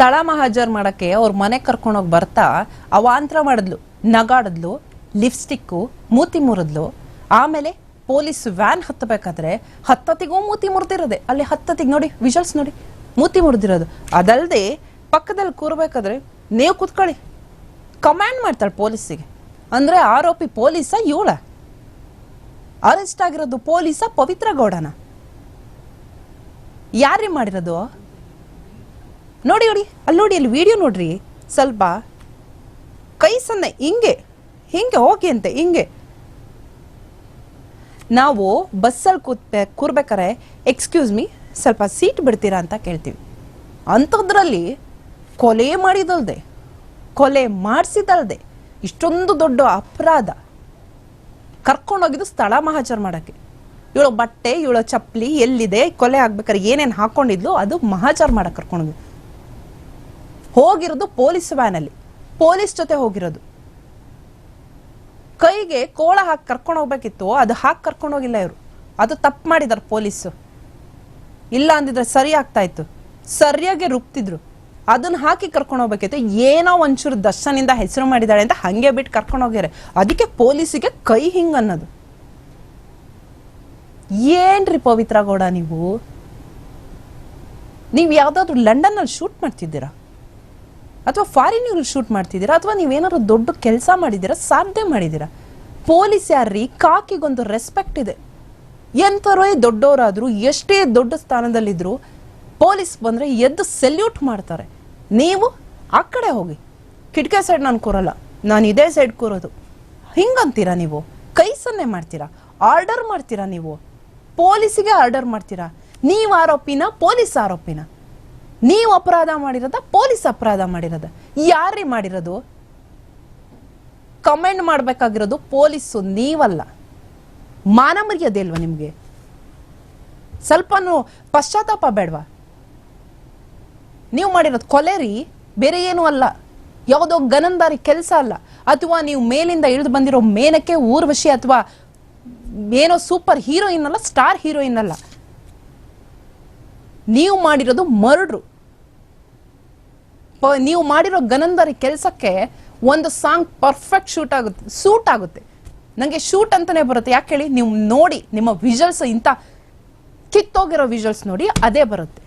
ಸ್ಥಳ ಮಹಾಜರ್ ಮಾಡಕ್ಕೆ ಅವ್ರ ಮನೆ ಕರ್ಕೊಂಡೋಗಿ ಬರ್ತಾ ಅವಾಂತರ ಮಾಡಿದ್ಲು, ನಗಾಡಿದ್ಲು, ಲಿಪ್ಸ್ಟಿಕ್ಕು ಮೂತಿ ಮುರಿದ್ಲು. ಆಮೇಲೆ ಪೊಲೀಸ್ ವ್ಯಾನ್ ಹತ್ತಬೇಕಾದ್ರೆ ಹತ್ತತ್ತಿಗೂ ಮೂತಿ ಮುರಿದಿರೋದೆ. ಅಲ್ಲಿ ಹತ್ತತ್ತಿಗೆ ನೋಡಿ ವಿಜುವಲ್ಸ್ ನೋಡಿ, ಮೂತಿ ಮುರಿದಿರೋದು. ಅದಲ್ಲದೆ ಪಕ್ಕದಲ್ಲಿ ಕೂರ್ಬೇಕಾದ್ರೆ ನೀವು ಕೂತ್ಕೊಳ್ಳಿ. ಕಮ್ಯಾಂಡ್ ಮಾಡ್ತಾಳೆ ಪೊಲೀಸಿಗೆ. ಅಂದ್ರೆ ಆರೋಪಿ ಪೊಲೀಸ ಇವಳ. ಅರೆಸ್ಟ್ ಆಗಿರೋದು ಪೊಲೀಸ ಪವಿತ್ರ ಗೌಡನ. ಯಾರೇ ಮಾಡಿರೋದು? ನೋಡಿ ನೋಡಿ, ಅಲ್ಲಿ ನೋಡಿ, ಅಲ್ಲಿ ವಿಡಿಯೋ ನೋಡ್ರಿ. ಸ್ವಲ್ಪ ಕೈ ಸನ್ನೆ ಹಿಂಗೆ ಹಿಂಗೆ ಹೋಗಿ ಅಂತೆ, ಹಿಂಗೆ. ನಾವು ಬಸ್ಸಲ್ಲಿ ಕೂತ್ ಕೂರ್ಬೇಕಾರೆ ಎಕ್ಸ್ಕ್ಯೂಸ್ ಮೀ ಸ್ವಲ್ಪ ಸೀಟ್ ಬಿಡ್ತೀರಾ ಅಂತ ಕೇಳ್ತೀವಿ. ಅಂಥದ್ರಲ್ಲಿ ಕೊಲೆ ಮಾಡಿದಲ್ದೆ, ಕೊಲೆ ಮಾಡಿಸಿದಲ್ದೆ, ಇಷ್ಟೊಂದು ದೊಡ್ಡ ಅಪರಾಧ. ಕರ್ಕೊಂಡೋಗಿದ್ದು ಸ್ಥಳ ಮಹಾಚಾರ ಮಾಡೋಕ್ಕೆ. ಇವಳ ಬಟ್ಟೆ, ಇವಳ ಚಪ್ಪಲಿ, ಎಲ್ಲಿದೆ, ಕೊಲೆ ಆಗ್ಬೇಕಾದ್ರೆ ಏನೇನು ಹಾಕ್ಕೊಂಡಿದ್ಲು ಅದು ಮಹಾಚಾರ ಮಾಡಕ್ಕೆ ಕರ್ಕೊಂಡೋಗಿ ಹೋಗಿರೋದು ಪೊಲೀಸ್ ವ್ಯಾನಲ್ಲಿ ಪೊಲೀಸ್ ಜೊತೆ ಹೋಗಿರೋದು. ಕೈಗೆ ಕೋಳ ಹಾಕಿ ಕರ್ಕೊಂಡು ಹೋಗ್ಬೇಕಿತ್ತು, ಅದು ಹಾಕಿ ಕರ್ಕೊಂಡು ಹೋಗಿಲ್ಲ ಇವರು. ಅದು ತಪ್ಪು ಮಾಡಿದಾರೆ ಪೊಲೀಸು. ಇಲ್ಲ ಅಂದಿದ್ರೆ ಸರಿ ಆಗ್ತಾ ಇತ್ತು. ಸರಿಯಾಗಿ ರುಬ್ತಿದ್ರು. ಅದನ್ನ ಹಾಕಿ ಕರ್ಕೊಂಡು ಹೋಗ್ಬೇಕಿತ್ತು. ಏನೋ ಒಂಚೂರು ದರ್ಶನಿಂದ ಹೆಸರು ಮಾಡಿದಾಳೆ ಅಂತ ಹಂಗೆ ಬಿಟ್ಟು ಕರ್ಕೊಂಡು ಹೋಗ್ಯಾರೆ. ಅದಕ್ಕೆ ಪೊಲೀಸಿಗೆ ಕೈ ಹಿಂಗೆ ಅನ್ನೋದು. ಏನ್ರಿ ಪವಿತ್ರ ಗೌಡ ನೀವು? ನೀವು ಯಾವ್ದಾದ್ರು ಲಂಡನ್ ಅಲ್ಲಿ ಶೂಟ್ ಮಾಡ್ತಿದ್ದೀರಾ? ಅಥವಾ ಫಾರಿನ್ ಶೂಟ್ ಮಾಡ್ತಿದ್ದೀರಾ? ಅಥವಾ ನೀವೇನಾದ್ರು ದೊಡ್ಡ ಕೆಲಸ ಮಾಡಿದ್ದೀರಾ? ಸಾಧನೆ ಮಾಡಿದ್ದೀರಾ? ಪೊಲೀಸ್ ಯಾರ್ರಿ? ಕಾಕಿಗೊಂದು ರೆಸ್ಪೆಕ್ಟ್ ಇದೆ. ಎಂಥವರೇ ದೊಡ್ಡವರಾದರೂ, ಎಷ್ಟೇ ದೊಡ್ಡ ಸ್ಥಾನದಲ್ಲಿದ್ದರೂ ಪೊಲೀಸ್ ಬಂದರೆ ಎದ್ದು ಸೆಲ್ಯೂಟ್ ಮಾಡ್ತಾರೆ. ನೀವು ಆ ಕಡೆ ಹೋಗಿ. ಕಿಟಕಿ ಸೈಡ್ ನಾನು ಕೂರಲ್ಲ. ನಾನು ಇದೇ ಸೈಡ್ ಕೂರೋದು. ಹಿಂಗಂತೀರಾ ನೀವು? ಕೈ ಸನ್ನೆ ಮಾಡ್ತೀರಾ? ಆರ್ಡರ್ ಮಾಡ್ತೀರಾ ನೀವು? ಪೊಲೀಸಿಗೆ ಆರ್ಡರ್ ಮಾಡ್ತೀರಾ? ನೀವು ಆರೋಪಿನ, ಪೊಲೀಸ್ ಆರೋಪಿನ? ನೀವು ಅಪರಾಧ ಮಾಡಿರೋದ, ಪೊಲೀಸ್ ಅಪರಾಧ ಮಾಡಿರೋದ. ಯಾರೇ ಮಾಡಿರೋದು? ಕಮೆಂಟ್ ಮಾಡಬೇಕಾಗಿರೋದು ಪೊಲೀಸು, ನೀವಲ್ಲ. ಮಾನ ಮರ್ಯಾದೆ ಇಲ್ವಾ ನಿಮಗೆ? ಸ್ವಲ್ಪನೂ ಪಶ್ಚಾತ್ತಾಪ ಬೇಡವಾ? ನೀವು ಮಾಡಿರೋದು ಕೊಲೆ ರೀ, ಬೇರೆ ಏನೂ ಅಲ್ಲ. ಯಾವುದೋ ಗನಂದಾರಿ ಕೆಲಸ ಅಲ್ಲ. ಅಥವಾ ನೀವು ಮೇಲಿಂದ ಇಳಿದು ಬಂದಿರೋ ಮೇನಕ್ಕೆ ಊರ್ವಶಿ ಅಥವಾ ಏನೋ ಸೂಪರ್ ಹೀರೋಯಿನ್ ಅಲ್ಲ, ಸ್ಟಾರ್ ಹೀರೋಯಿನ್ ಅಲ್ಲ. ನೀವು ಮಾಡಿರೋದು ಮರ್ಡ್ರು. ನೀವು ಮಾಡಿರೋ ಗನಂದರಿ ಕೆಲಸಕ್ಕೆ ಒಂದು ಸಾಂಗ್ ಪರ್ಫೆಕ್ಟ್ ಶೂಟ್ ಆಗುತ್ತೆ, ಸೂಟ್ ಆಗುತ್ತೆ. ನನಗೆ ಶೂಟ್ ಅಂತಾನೆ ಬರುತ್ತೆ. ಯಾಕೆ ಹೇಳಿ? ನೀವು ನೋಡಿ, ನಿಮ್ಮ ವಿಜುವಲ್ಸ್ ಇಂಥ ಕಿತ್ತೋಗಿರೋ ವಿಜುವಲ್ಸ್ ನೋಡಿ, ಅದೇ ಬರುತ್ತೆ.